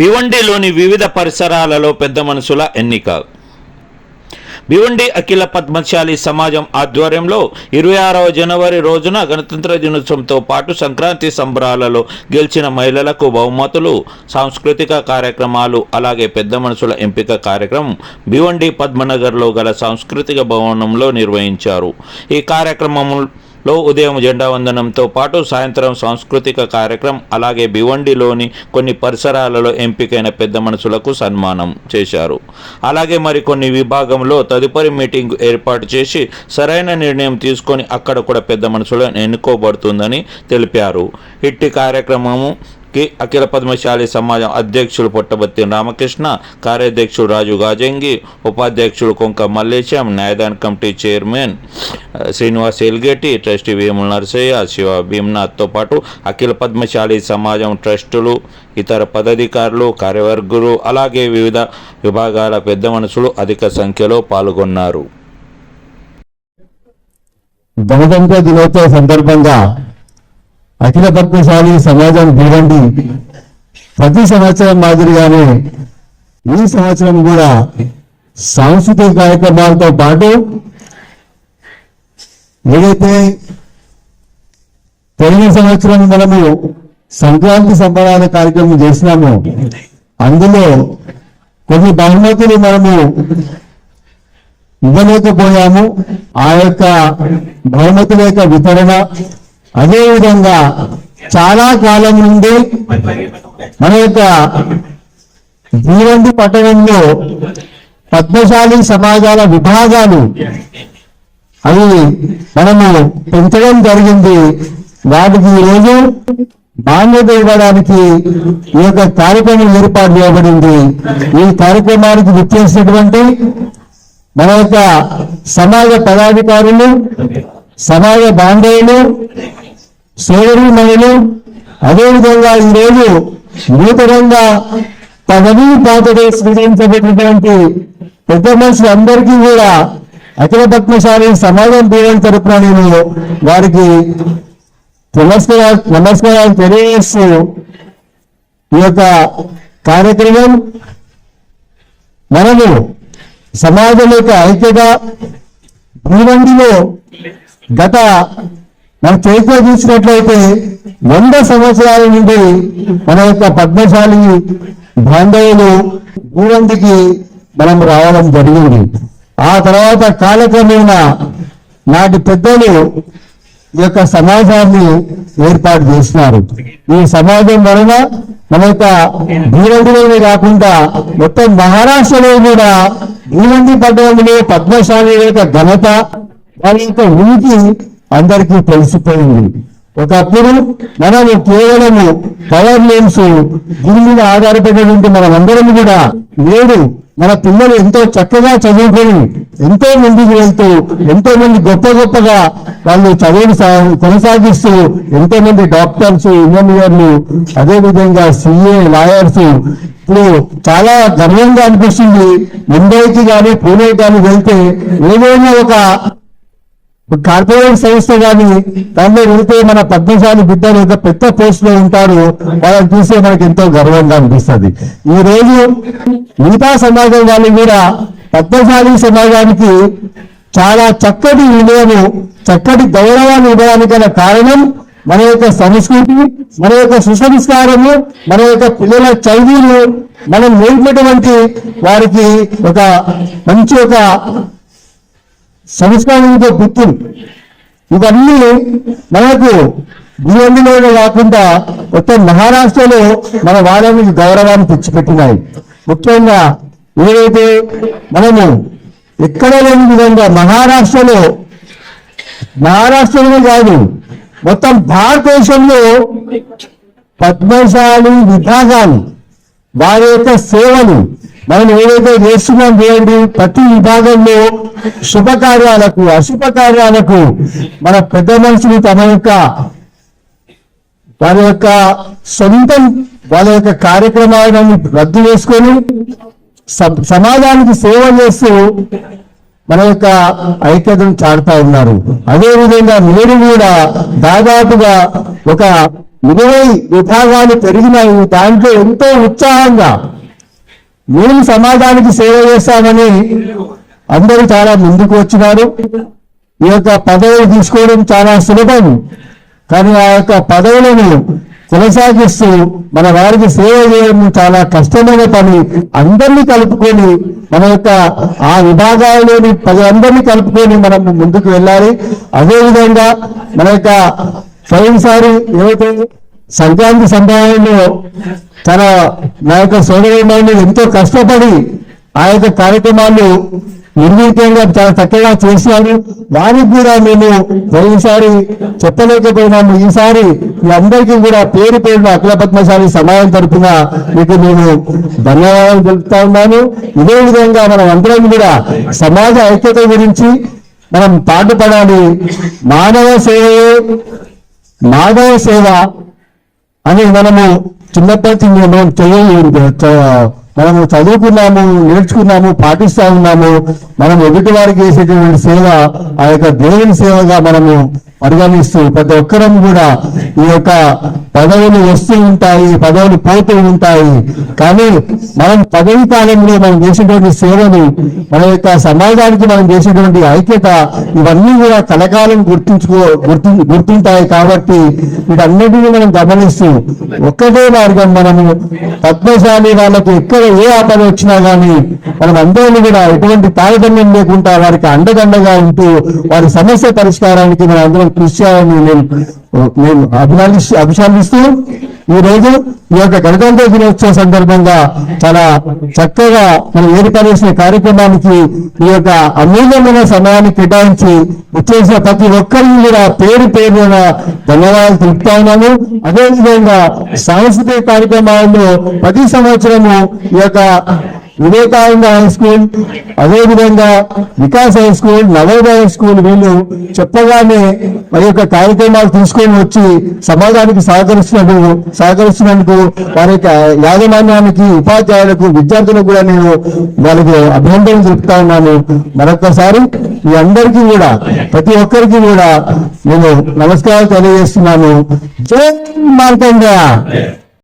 భివండిలోని వివిధ పరిసరాలలో పెద్ద మనుషుల ఎన్నిక. భివండి అఖిల పద్మశాలి సమాజం ఆధ్వర్యంలో ఇరవై ఆరవ జనవరి రోజున గణతంత్ర దినోత్సవంతో పాటు సంక్రాంతి సంబరాలలో గెలిచిన మహిళలకు బహుమతులు సాంస్కృతిక కార్యక్రమాలు అలాగే పెద్ద మనుషుల ఎంపిక కార్యక్రమం భివండి పద్మనగర్లో గల సాంస్కృతిక భవనంలో నిర్వహించారు. ఈ కార్యక్రమంలో లో ఉదయం జెండా వందనంతో పాటు సాయంత్రం సాంస్కృతిక కార్యక్రమం అలాగే భివండిలోని కొన్ని పరిసరాలలో ఎంపికైన పెద్ద మనుషులకు సన్మానం చేశారు. అలాగే మరికొన్ని విభాగంలో తదుపరి మీటింగ్ ఏర్పాటు చేసి సరైన నిర్ణయం తీసుకొని అక్కడ కూడా పెద్ద మనుషులను ఎన్నుకోబడుతుందని తెలిపారు. ఇట్టి కార్యక్రమము కి అఖిల పద్మశాలి సమాజం అధ్యక్షుడు పుట్టబత్తి రామకృష్ణ కార్యాధ్యక్షుడు రాజు గాజంగి ఉపాధ్యక్షుడు Konka Mallesham న్యాయదాన committee chairman Srinivas Elgeti trustee Vemula Narasayya Shiva భీమ్నాథ్తో పాటు అఖిల పద్మశాలి సమాజం ట్రస్టులు ఇతర పదాధికారులు కార్యవర్గులు అలాగే వివిధ విభాగాల పెద్ద మనుషులు అధిక సంఖ్యలో పాల్గొన్నారు గణతంత్ర దినోత్సవ సందర్భంగా అఖిల పద్మశాలి సమాజం భివండి ప్రతి సంవత్సరం మాదిరిగానే ఈ సంవత్సరం కూడా సాంస్కృతిక కార్యక్రమాలతో పాటు ఏదైతే పోయిన సంవత్సరం మనము సంక్రాంతి సంబరాల కార్యక్రమం చేసినాము అందులో కొన్ని బహుమతులు మనము ఇవ్వలేకపోయాము. ఆ యొక్క బహుమతుల యొక్క వితరణ అదేవిధంగా చాలా కాలం నుండి మన యొక్క జీవంతి పట్టణంలో పద్మశాలి సమాజాల విభాగాలు అవి మనము పెంచడం జరిగింది. వాటికి ఈరోజు బాధ్యత ఇవ్వడానికి ఈ యొక్క కార్యక్రమం ఏర్పాటు చేయబడింది. ఈ కార్యక్రమానికి విచ్చేసినటువంటి మన యొక్క సమాజ పదాధికారులు సమాజ బాంధవులు సోదరి మహిళలు అదేవిధంగా ఈరోజు నూతనంగా పదవి పాతడే స్వీకరించబడినటువంటి పెద్ద మనుషులందరికీ కూడా అఖిల పద్మశాలి సమాజం దీవెన తరపున నేను వారికి నమస్కారాలు నమస్కారాలు తెలియజేస్తూ ఈ యొక్క కార్యక్రమం మనము సమాజం యొక్క ఐక్యత భూమండిలో గత మనం చేతిలో చూసినట్లయితే వంద సంవత్సరాల నుండి మన యొక్క పద్మశాలి బాంధవులు భూమండికి మనం రావడం జరిగింది. ఆ తర్వాత కాలక్రమేణా నాటి పెద్దలు ఈ యొక్క సమాజాన్ని ఏర్పాటు చేసినారు. ఈ సమాజం వలన మన యొక్క భీవండిలోనే కాకుండా మొత్తం మహారాష్ట్రలో కూడా భీవండి పట్టణంలో పద్మశాలి యొక్క ఘనత వారి యొక్క ఉనికి అందరికీ తెలిసిపోయింది. ఒకప్పుడు మనము కేవలము పవర్ నేమ్స్ దీని మీద ఆధారపడినటువంటి మనమందరం కూడా నేడు మన పిల్లలు ఎంతో చక్కగా చదువుకొని ఎంతో ముందుకు వెళ్తూ ఎంతో మంది గొప్ప గొప్పగా వాళ్ళు చదువును సా- కొనసాగిస్తూ ఎంతో మంది డాక్టర్స్ ఇంజనీర్లు అదేవిధంగా సిఏ లాయర్స్. ఇప్పుడు చాలా గర్వంగా అనిపిస్తుంది. ముంబైకి కానీ పూణే కానీ వెళ్తే ఏదైనా ఒక కార్పొరేట్ సంస్థ కానీ దానిలో వెళితే మన పద్మశాలి బిడ్డలు ఒక పెద్ద పోస్ట్లో ఉంటారు వాళ్ళని చూస్తే మనకి ఎంతో గర్వంగా అనిపిస్తుంది. ఈ రోజు మిగతా సమాజం వాళ్ళు కూడా పద్మశాలి సమాజానికి చాలా చక్కటి విలువను చక్కటి గౌరవాన్ని ఇవ్వడానికి గల కారణం మన యొక్క సంస్కృతి మన యొక్క సుసంస్కారము మన యొక్క పిల్లల చైవీలు మనం నేర్పినటువంటి వారికి ఒక మంచి ఒక సంస్కారంతో గుర్తు ఇవన్నీ మనకు భూమిలోనే కాకుండా మొత్తం మహారాష్ట్రలో మన వారానికి గౌరవాన్ని తెచ్చిపెట్టినాయి. ముఖ్యంగా ఏదైతే మనము ఎక్కడ లేని విధంగా మహారాష్ట్రలో మహారాష్ట్రలో కాదు మొత్తం భారతదేశంలో పద్మశాలి విభాగాలు వారి యొక్క సేవలు మనం ఏదైతే చేస్తున్నాం చేయండి ప్రతి విభాగంలో శుభకార్యాలకు అశుభకార్యాలకు మన పెద్ద మనుషులు తమ యొక్క వారి యొక్క సొంతం వాళ్ళ యొక్క కార్యక్రమాలను రద్దు చేసుకొని సమాజానికి సేవ చేస్తూ మన యొక్క ఐక్యతను చాటుతా ఉన్నారు. అదే విధంగా నేడు కూడా దాదాపుగా ఒక ఇరవై విభాగాలు పెరిగినాయి. దాంట్లో ఎంతో ఉత్సాహంగా మేము సమాజానికి సేవ చేస్తామని అందరూ చాలా ముందుకు వచ్చినారు. ఈ యొక్క పదవులు తీసుకోవడం చాలా సులభం. కానీ ఆ యొక్క పదవులను కొనసాగిస్తూ మన వారికి సేవ చేయడం చాలా కష్టమైన పని. అందరినీ కలుపుకొని మన యొక్క ఆ విభాగాల్లోని ప్రజలందరినీ కలుపుకొని మనం ముందుకు వెళ్ళాలి. అదేవిధంగా మన యొక్క స్వయంసారి ఏవైతే సంక్రాంతి సంప్రదాయంలో తన నా యొక్క సోదరుడు ఎంతో కష్టపడి ఆ యొక్క కార్యక్రమాలు నిర్వీర్యంగా చాలా చక్కగా చేశారు. వారికి కూడా మేము పోయినసారి చెప్పలేకపోయినాము. ఈసారి మీ అందరికీ కూడా పేరు పేరున అఖిల పద్మశాలి సమాజం తరఫున మీకు నేను ధన్యవాదాలు తెలుపుతా ఉన్నాను. ఇదే విధంగా మనం అందరం కూడా సమాజ ఐక్యత గురించి మనం పాటుపడాలి. మానవ సేవ మానవ సేవ ಅನೇಕ ನಮ್ಮ ಜಿಲ್ಲಾ ಪಂಚಾಯತ್ ಯೂನಿಯನ್ ಕೆಲವು మనము చదువుకున్నాము నేర్చుకున్నాము పాటిస్తా ఉన్నాము మనం ఎదుటి వారికి చేసేటువంటి సేవ ఆ యొక్క దేవుని సేవగా మనము పరిగణిస్తూ ప్రతి ఒక్కరం కూడా ఈ యొక్క పదవులు వస్తూ ఉంటాయి పదవులు పోతూ ఉంటాయి. కానీ మనం పదవి కాలంలో మనం చేసేటువంటి సేవలు మన యొక్క సమాజానికి మనం చేసేటువంటి ఐక్యత ఇవన్నీ కూడా కలకాలం గుర్తుంచుకో గుర్తు గుర్తుంటాయి కాబట్టి వీటన్నిటినీ మనం గమనిస్తూ ఒక్కటే మార్గం మనము పద్మశాలి వాళ్ళకి ఎక్కడ ఏ ఆపద వచ్చినా కానీ మనం అందరినీ కూడా ఎటువంటి తారతమ్యం లేకుండా వారికి అండదండగా ఉంటూ వారి సమస్య పరిష్కారానికి మనం అందరం కృషి చేయాలని నేను నేను అభినందిస్తూ అభిశాలిస్తూ ఈ రోజు ఈ యొక్క గణతంత్ర దినోత్సవ సందర్భంగా చాలా చక్కగా మనం ఏర్పడేసిన కార్యక్రమానికి ఈ యొక్క అమూల్యమైన సమయాన్ని కేటాయించి వచ్చేసిన ప్రతి ఒక్కరిని కూడా పేరు పేరున ధన్యవాదాలు తెలుపుతా ఉన్నాను అదేవిధంగా సాంస్కృతిక కార్యక్రమాలను ప్రతి సంవత్సరము ఈ యొక్క వివేకానంద హై స్కూల్ అదేవిధంగా Vikas high school Navodaya high school వీళ్ళు చెప్పగానే మరి యొక్క కార్యక్రమాలు తీసుకొని వచ్చి సమాజానికి సహకరిస్తున్నందుకు సహకరిస్తున్నందుకు వారి యొక్క యాజమాన్యానికి ఉపాధ్యాయులకు విద్యార్థులకు కూడా నేను వాళ్ళకి అభినందనలు తెలుపుతా ఉన్నాను. మరొకసారి మీ అందరికీ కూడా ప్రతి ఒక్కరికి కూడా నేను నమస్కారాలు తెలియజేస్తున్నాను. జై మార్కండ